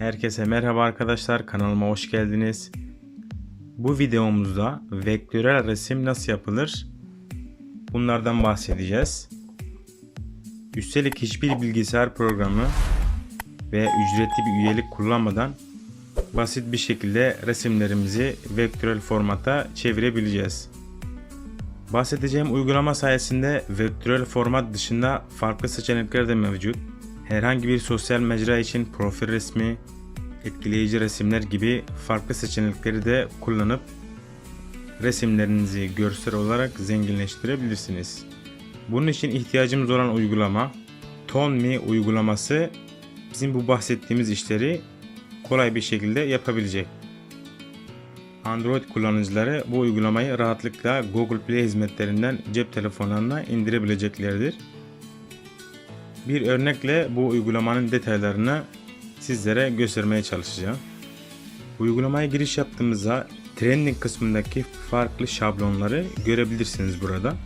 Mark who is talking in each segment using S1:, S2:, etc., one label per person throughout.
S1: Herkese merhaba arkadaşlar kanalıma hoş geldiniz. Bu videomuzda vektörel resim nasıl yapılır? Bunlardan bahsedeceğiz. Üstelik hiçbir bilgisayar programı ve ücretli bir üyelik kullanmadan basit bir şekilde resimlerimizi vektörel formata çevirebileceğiz. Bahsedeceğim uygulama sayesinde vektörel format dışında farklı seçenekler de mevcut. Herhangi bir sosyal mecra için profil resmi, etkileyici resimler gibi farklı seçenekleri de kullanıp resimlerinizi görsel olarak zenginleştirebilirsiniz. Bunun için ihtiyacımız olan uygulama TonMe uygulaması bizim bu bahsettiğimiz işleri kolay bir şekilde yapabilecek. Android kullanıcıları bu uygulamayı rahatlıkla Google Play hizmetlerinden cep telefonlarına indirebileceklerdir. Bir örnekle bu uygulamanın detaylarını sizlere göstermeye çalışacağım. Uygulamaya giriş yaptığımızda trending kısmındaki farklı şablonları görebilirsiniz burada.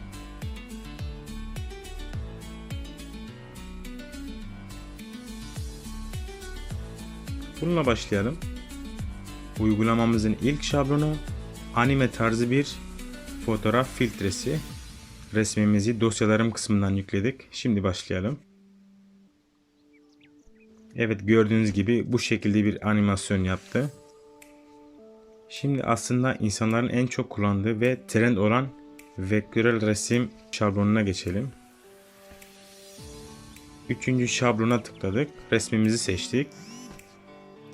S1: Bununla başlayalım. Uygulamamızın ilk şablonu anime tarzı bir fotoğraf filtresi. Resmimizi dosyalarım kısmından yükledik. Şimdi başlayalım. Evet gördüğünüz gibi bu şekilde bir animasyon yaptı. Şimdi aslında insanların en çok kullandığı ve trend olan vektörel resim şablonuna geçelim. Üçüncü şablona tıkladık. Resmimizi seçtik.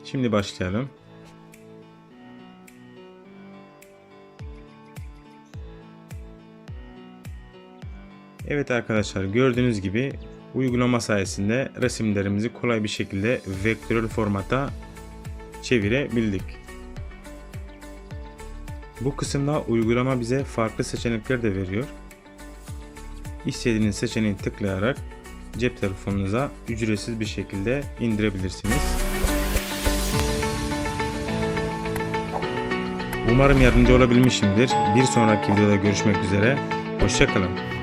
S1: Şimdi başlayalım. Evet arkadaşlar gördüğünüz gibi uygulama sayesinde resimlerimizi kolay bir şekilde vektörel formata çevirebildik. Bu kısımda uygulama bize farklı seçenekler de veriyor. İstediğiniz seçeneği tıklayarak cep telefonunuza ücretsiz bir şekilde indirebilirsiniz. Umarım yardımcı olabilmişimdir. Bir sonraki videoda görüşmek üzere. Hoşçakalın.